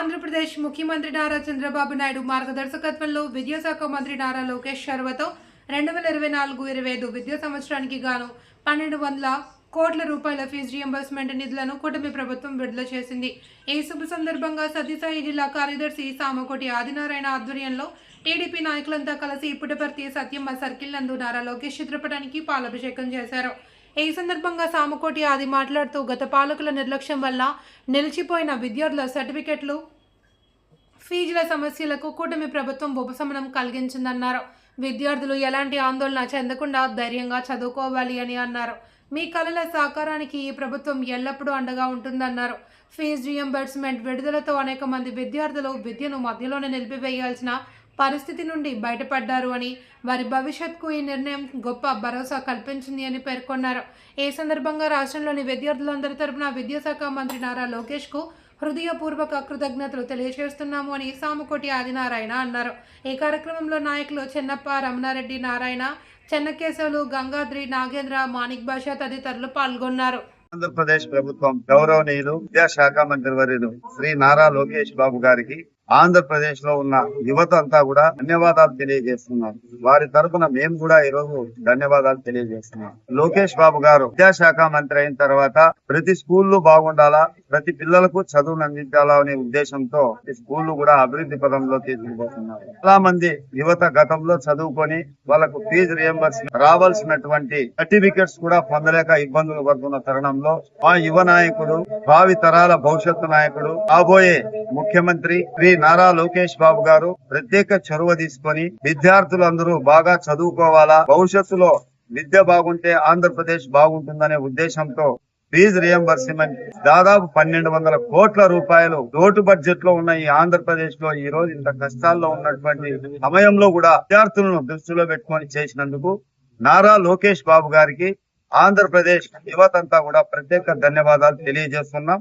ఆంధ్రప్రదేశ్ ముఖ్యమంత్రి నారా చంద్రబాబు నాయుడు మార్గదర్శకత్వంలో విద్యాశాఖ మంత్రి నారా లోకేష్ శర్మతో రెండు వేల ఇరవై నాలుగు ఇరవై ఐదు విద్యా సంవత్సరానికి గాను పన్నెండు వందల కోట్ల రూపాయల ఫీజు రియంబర్స్మెంట్ నిధులను కూటమి ప్రభుత్వం విడుదల చేసింది. ఈ శుభ సందర్భంగా సత్యసాయి జిల్లా కార్యదర్శి సామకోటి ఆదినారాయణ ఆధ్వర్యంలో టీడీపీ నాయకులంతా కలిసి ఇప్పటిపర్తి సత్యమ్మ సర్కిల్ నందు నారా లోకేష్ చిత్రపటానికి పాలాభిషేకం చేశారు. ఈ సందర్భంగా సామకోటి ఆది మాట్లాడుతూ గత పాలకుల నిర్లక్ష్యం వల్ల నిలిచిపోయిన విద్యార్థుల సర్టిఫికెట్లు ఫీజుల సమస్యలకు కూటమి ప్రభుత్వం ఉపశమనం కలిగించిందన్నారు. విద్యార్థులు ఎలాంటి ఆందోళన చెందకుండా ధైర్యంగా చదువుకోవాలి అని అన్నారు. మీ కళల సాకారానికి ఈ ప్రభుత్వం ఎల్లప్పుడూ అండగా ఉంటుందన్నారు. ఫీజు రియంబర్స్మెంట్ విడుదలతో అనేక మంది విద్యార్థులు విద్యను మధ్యలోనే నిలిపివేయాల్సిన పరిస్థితి నుండి బయటపడ్డారు అని వారి భవిష్యత్కు ఈ నిర్ణయం గొప్ప భరోసా కల్పించింది అని పేర్కొన్నారు. ఈ సందర్భంగా రాష్ట్రంలోని విద్యార్థులందరి తరపున విద్యాశాఖ మంత్రి నారా లోకేష్కు హృదయపూర్వక కృతజ్ఞతలు తెలియజేస్తున్నాము అని సాముకోటి ఆదినారాయణ అన్నారు. ఈ కార్యక్రమంలో నాయకులు చెన్నప్ప రమణారెడ్డి నారాయణ చెన్నకేశవులు గంగాద్రి నాగేంద్ర మాణిక్ భాష తదితరులు పాల్గొన్నారు. ఆంధ్రప్రదేశ్ ప్రభుత్వం గౌరవనీయులు విద్యాశాఖ మంత్రి వర్యులు శ్రీ నారా లోకేష్ బాబు గారికి ఆంధ్రప్రదేశ్లో ఉన్న యువత అంతా కూడా ధన్యవాదాలు తెలియజేస్తున్నారు. వారి తరపున మేము కూడా ఈ రోజు ధన్యవాదాలు తెలియజేస్తున్నాం. లోకేష్ బాబు గారు విద్యాశాఖ మంత్రి అయిన తర్వాత ప్రతి స్కూళ్ళు బాగుండాలా? ప్రతి పిల్లలకు చదువును అందించాలా అనే ఉద్దేశంతో ఈ స్కూళ్ళు కూడా అభివృద్ధి పదంలో తీసుకుపోతున్నారు. చాలా మంది యువత గతంలో చదువుకొని వాళ్ళకు ఫీజు రియంబర్స్ రావాల్సినటువంటి సర్టిఫికెట్స్ కూడా పొందలేక ఇబ్బందులు పడుతున్న తరుణంలో మా యువ నాయకుడు భావి తరాల భవిష్యత్తు నాయకుడు రాబోయే ముఖ్యమంత్రి శ్రీ నారా లోకేష్ బాబు గారు ప్రత్యేక చొరవ తీసుకొని విద్యార్థులందరూ బాగా చదువుకోవాలా భవిష్యత్తులో విద్య బాగుంటే ఆంధ్రప్రదేశ్ బాగుంటుందనే ఉద్దేశంతో ఫీజు రియంబర్స్మెంట్ దాదాపు పన్నెండు వందల కోట్ల రూపాయలు లోటు బడ్జెట్లో ఉన్న ఈ ఆంధ్రప్రదేశ్లో ఈ రోజు ఇంత కష్టాల్లో ఉన్నటువంటి సమయంలో కూడా విద్యార్థులను దృష్టిలో పెట్టుకొని చేసినందుకు నారా లోకేష్ బాబు గారికి ఆంధ్రప్రదేశ్ యువతంతా కూడా ప్రత్యేక ధన్యవాదాలు తెలియజేస్తున్నాం.